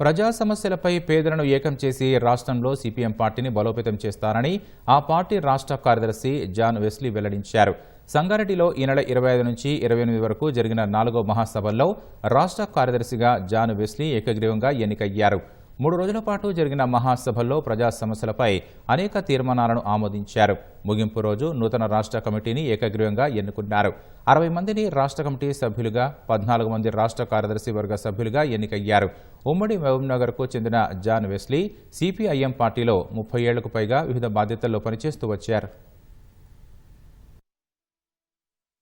ప్రజా సమస్యలపై పేదలను ఏకం చేసి రాష్ట్రంలో సిపిఎం పార్టీని బలోపేతం చేస్తారని ఆ పార్టీ రాష్ట్ర కార్యదర్శి జాన్ వెస్లీ వెల్లడించారు. సంగారెడ్డిలో ఈ నెల ఇరవై ఐదు నుంచి ఇరవై ఎనిమిది వరకు జరిగిన నాలుగో మహాసభల్లో రాష్ట్ర కార్యదర్శిగా జాన్ వెస్లీ ఏకగ్రీవంగా ఎన్నికయ్యారు. మూడు రోజుల పాటు జరిగిన మహాసభల్లో ప్రజా సమస్యలపై అనేక తీర్మానాలను ఆమోదించారు. ముగింపు రోజు నూతన రాష్ట్ర కమిటీని ఏకగ్రీవంగా ఎన్నుకున్నారు. అరవై మందిని రాష్ట్ర కమిటీ సభ్యులుగా పద్నాలుగు మంది రాష్ట్ర కార్యదర్శి వర్గ సభ్యులుగా ఎన్నికయ్యారు. ఉమ్మడి మహబూబ్నగర్కు చెందిన జాన్ వెస్లీ సిపిఐఎం పార్టీలో ముప్పై ఏళ్ళకు పైగా వివిధ బాధ్యతల్లో పనిచేస్తూ వచ్చారు.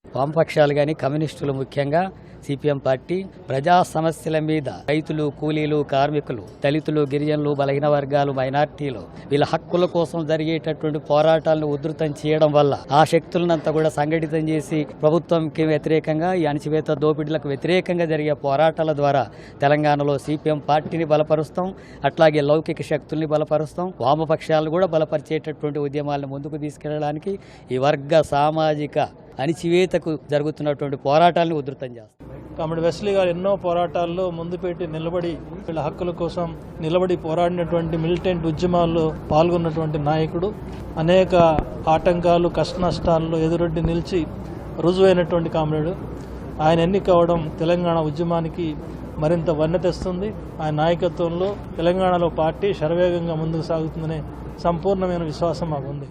వామపక్షాలు కానీ కమ్యూనిస్టులు ముఖ్యంగా సిపిఎం పార్టీ ప్రజా సమస్యల మీద రైతులు కూలీలు కార్మికులు దళితులు గిరిజనులు బలహీన వర్గాలు మైనార్టీలు వీళ్ళ హక్కుల కోసం జరిగేటటువంటి పోరాటాలను ఉధృతం చేయడం వల్ల ఆ శక్తులనంతా కూడా సంఘటితం చేసి ప్రభుత్వంకి వ్యతిరేకంగా ఈ అణచివేత దోపిడీలకు వ్యతిరేకంగా జరిగే పోరాటాల ద్వారా తెలంగాణలో సిపిఎం పార్టీని బలపరుస్తాం అట్లాగే లౌకిక శక్తుల్ని బలపరుస్తాం వామపక్షాలు కూడా బలపరిచేటటువంటి ఉద్యమాలను ముందుకు తీసుకెళ్ళడానికి ఈ వర్గ సామాజిక అణిచివేతకు జరుగుతున్నటువంటి పోరాటాలను ఉధృతం చేస్తాం. కామెడి వెస్లీ గారు ఎన్నో పోరాటాల్లో ముందు పెట్టి నిలబడి వీళ్ళ హక్కుల కోసం నిలబడి పోరాడినటువంటి మిలిటెంట్ ఉద్యమాల్లో పాల్గొన్నటువంటి నాయకుడు. అనేక ఆటంకాలు కష్ట నష్టాల్లో ఎదురొడ్డి నిలిచి రుజువైనటువంటి కామ్రేడు. ఆయన ఎన్నిక అవడం తెలంగాణ ఉద్యమానికి మరింత వన్నె తెస్తుంది. ఆయన నాయకత్వంలో తెలంగాణలో పార్టీ శరవేగంగా ముందుకు సాగుతుందనే సంపూర్ణమైన విశ్వాసం మాకుంది.